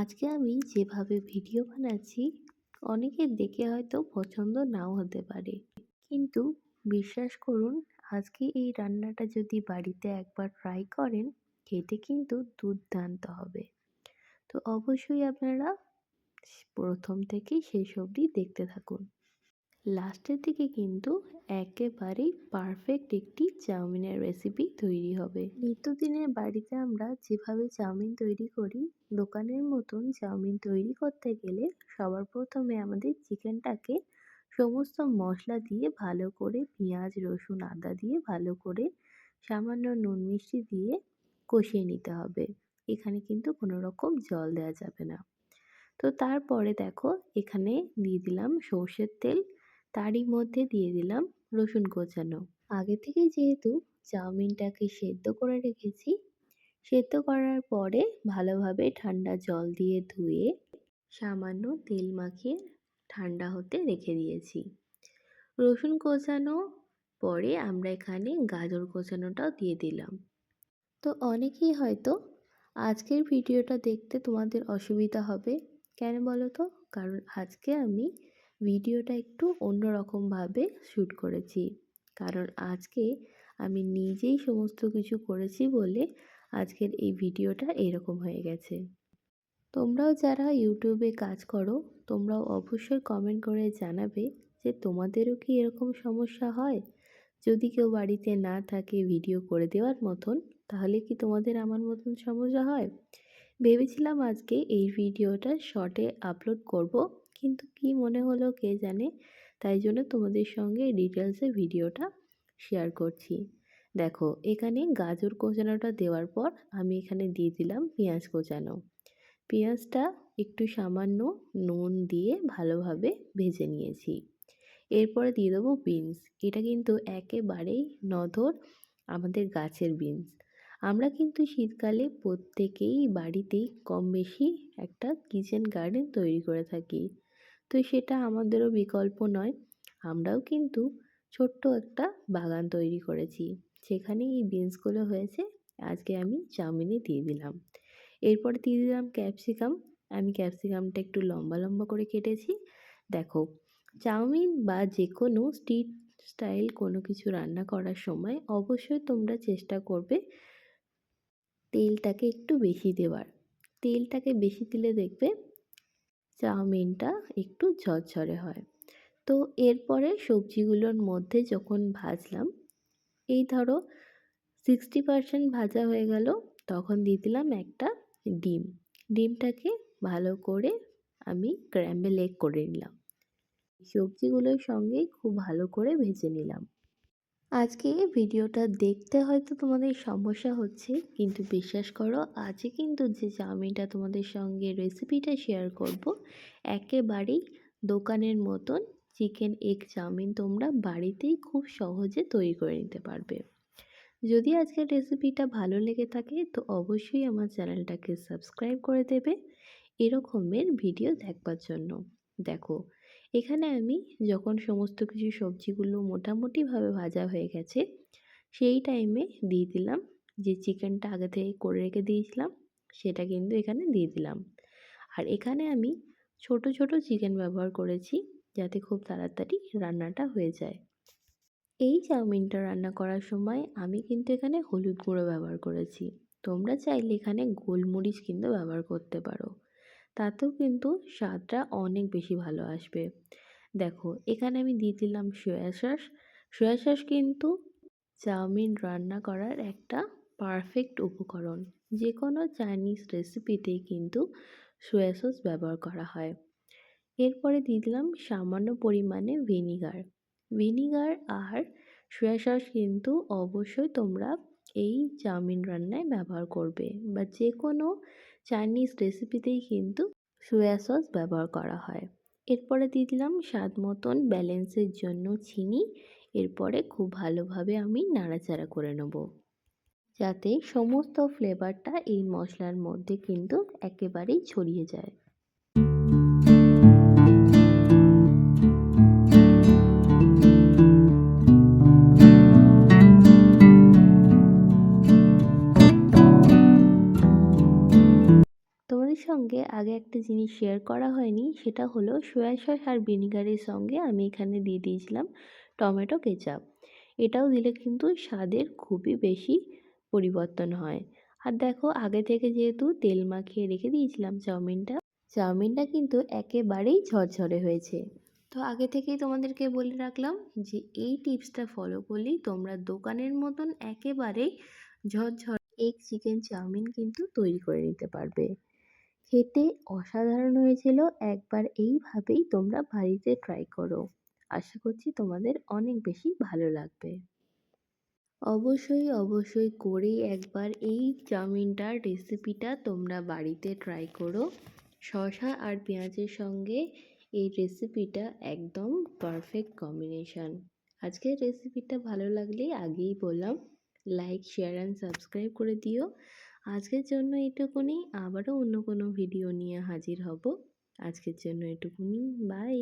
আজকে আমি যেভাবে ভিডিও বানাচ্ছি, অনেকের দেখে হয়তো পছন্দ নাও হতে পারে। কিন্তু বিশ্বাস করুন, আজকে এই রান্নাটা যদি বাড়িতে একবার ট্রাই করেন, খেতে কিন্তু দুর্দান্ত হবে। তো অবশ্যই আপনারা প্রথম থেকেই শেষ অবধি দেখতে থাকুন। লাস্টের দিকে কিন্তু একেবারেই পারফেক্ট একটি চাউমিনের রেসিপি তৈরি হবে। নিত্যদিনের বাড়িতে আমরা যেভাবে চাউমিন তৈরি করি, দোকানের মতন চাউমিন তৈরি করতে গেলে সবার প্রথমে আমাদের চিকেনটাকে সমস্ত মশলা দিয়ে ভালো করে পেঁয়াজ, রসুন, আদা দিয়ে ভালো করে সামান্য নুন, মিষ্টি দিয়ে কষিয়ে নিতে হবে। এখানে কিন্তু কোনো রকম জল দেওয়া যাবে না। তো তারপরে দেখো এখানে দিয়ে দিলাম সর্ষের তেল তারই মধ্যে দিয়ে দিলাম রসুন কোচানো। আগে থেকে যেহেতু চাউমিনটাকে সেদ্ধ করে রেখেছি, সেদ্ধ করার পরে ভালোভাবে ঠান্ডা জল দিয়ে ধুয়ে সামান্য তেল মাখিয়ে ঠান্ডা হতে রেখে দিয়েছি। রসুন কোচানো পরে আমরা এখানে গাজর কোচানোটাও দিয়ে দিলাম। তো অনেকেই হয়তো আজকের ভিডিওটা দেখতে তোমাদের অসুবিধা হবে, কেন বলো তো? কারণ আজকে আমি ভিডিওটা একটু অন্যরকমভাবে শ্যুট করেছি। কারণ আজকে আমি নিজেই সমস্ত কিছু করেছি বলে আজকের এই ভিডিওটা এরকম হয়ে গেছে। তোমরাও যারা ইউটিউবে কাজ করো, তোমরাও অবশ্যই কমেন্ট করে জানাবে যে তোমাদেরও কি এরকম সমস্যা হয়? যদি কেউ বাড়িতে না থাকে ভিডিও করে দেওয়ার মতন, তাহলে কি তোমাদের আমার মতন সমস্যা হয়? ভেবেছিলাম আজকে এই ভিডিওটা শর্টে আপলোড করব। কিন্তু কি মনে হলো কে জানে? তাই জন্য তোমাদের সঙ্গে ডিটেলসে ভিডিওটা শেয়ার করছি। দেখো, এখানে গাজর কোচানোটা দেওয়ার পর আমি এখানে দিয়ে দিলাম পেঁয়াজ কোচানো। পেঁয়াজটা একটু সামান্য নুন দিয়ে ভালোভাবে ভেজে নিয়েছি। এরপরে দিয়ে দেবো বিনস এটা কিন্তু একেবারেই নধর আমাদের গাছের বিনস আমরা কিন্তু শীতকালে প্রত্যেকেই বাড়িতেই কম বেশি একটা কিচেন গার্ডেন তৈরি করে থাকি। তো সেটা আমাদেরও বিকল্প নয়। আমরাও কিন্তু ছোট্ট একটা বাগান তৈরি করেছি। সেখানে এই বিনসগুলো হয়েছে। আজকে আমি চাউমিনে দিয়ে দিলাম। এরপরে দিয়ে দিলাম ক্যাপসিকাম। আমি ক্যাপসিকামটা একটু লম্বা লম্বা করে কেটেছি। দেখো, চাউমিন বা যে কোনো স্ট্রিট স্টাইল কোনো কিছু রান্না করার সময় অবশ্যই তোমরা চেষ্টা করবে তেলটাকে একটু বেশি দেওয়ার। তেলটাকে বেশি দিলে দেখবে চাউমিনটা একটু ঝরঝরে হয়। তো এরপরে সবজিগুলোর মধ্যে যখন ভাজলাম, এই ধরো সিক্সটি পারসেন্ট ভাজা হয়ে গেল, তখন দিয়ে দিলাম একটা ডিম। ডিমটাকে ভালো করে আমি ক্র্যাম্বেল এগ করে নিলাম। সবজিগুলোর সঙ্গে খুব ভালো করে ভেজে নিলাম। আজকে ভিডিওটা দেখতে হয়তো তোমাদের সমস্যা হচ্ছে, কিন্তু বিশ্বাস করো আজকে কিন্তু যে চাউমিনটা তোমাদের সঙ্গে রেসিপিটা শেয়ার করব, একেবারেই দোকানের মতন চিকেন এগ চাউমিন তোমরা বাড়িতেই খুব সহজে তৈরি করে নিতে পারবে। যদি আজকের রেসিপিটা ভালো লেগে থাকে, তো অবশ্যই আমার চ্যানেলটাকে সাবস্ক্রাইব করে দেবে, এরকমের ভিডিও দেখবার জন্য। দেখো এখানে আমি যখন সমস্ত কিছু সবজিগুলো মোটামুটিভাবে ভাজা হয়ে গেছে, সেই টাইমে দিয়ে দিলাম যে চিকেনটা আগে থেকে করে রেখে দিয়েছিলাম, সেটা কিন্তু এখানে দিয়ে দিলাম। আর এখানে আমি ছোট ছোট চিকেন ব্যবহার করেছি যাতে খুব তাড়াতাড়ি রান্নাটা হয়ে যায়। এই চাউমিনটা রান্না করার সময় আমি কিন্তু এখানে হলুদ গুঁড়ো ব্যবহার করেছি। তোমরা চাইলে এখানে গোলমরিচ কিন্তু ব্যবহার করতে পারো। তাতেও কিন্তু স্বাদটা অনেক বেশি ভালো আসবে। দেখো, এখানে আমি দিয়ে দিলাম সয়া সস। সয়া সস কিন্তু চাউমিন রান্না করার একটা পারফেক্ট উপকরণ। যে কোনো চাইনিজ রেসিপিতেই কিন্তু সয়া সস ব্যবহার করা হয়। এরপরে দিয়ে দিলাম সামান্য পরিমাণে ভিনিগার ভিনিগার আর সয়া সস কিন্তু অবশ্যই তোমরা এই চাউমিন রান্নায় ব্যবহার করবে বা যে কোনো চাইনিজ রেসিপিতেই কিন্তু সোয়া সস ব্যবহার করা হয়। এরপরে দিয়ে দিলাম স্বাদ মতন ব্যালেন্সের জন্য চিনি। এরপরে খুব ভালোভাবে আমি নাড়াচাড়া করে নেব। যাতে সমস্ত ফ্লেভারটা এই মশলার মধ্যে কিন্তু একেবারেই ছড়িয়ে যায়। আগে একটা জিনিস শেয়ার করা হয়নি, সেটা হলো সয়া সস আর ভিনিগারের সঙ্গে আমি এখানে দিয়ে দিয়েছিলাম টমেটো কেচাপ এটাও দিলে কিন্তু স্বাদের খুবই বেশি পরিবর্তন হয়। আর দেখো, আগে থেকে যেহেতু তেল মাখিয়ে রেখে দিয়েছিলাম চাউমিনটা চাউমিনটা কিন্তু একেবারেই ঝরঝরে হয়েছে। তো আগে থেকেই তোমাদেরকে বলে রাখলাম যে এই টিপসটা ফলো করলেই তোমরা দোকানের মতন একেবারেই ঝরঝর এগ চিকেন চাউমিন কিন্তু তৈরি করে নিতে পারবে। খেতে অসাধারণ হয়েছিল। একবার এইভাবেই তোমরা বাড়িতে ট্রাই করো। আশা করছি তোমাদের অনেক বেশি ভালো লাগবে। অবশ্যই অবশ্যই করেই একবার এই চাউমিনটার রেসিপিটা তোমরা বাড়িতে ট্রাই করো। শসা আর পেঁয়াজের সঙ্গে এই রেসিপিটা একদম পারফেক্ট কম্বিনেশান আজকের রেসিপিটা ভালো লাগলে আগেই বললাম লাইক শেয়ার অ্যান্ড সাবস্ক্রাইব করে দিও। আজকের জন্য এটুকুনি আবারও অন্য কোনো ভিডিও নিয়ে হাজির হব। আজকের জন্য এটুকুনি বাই।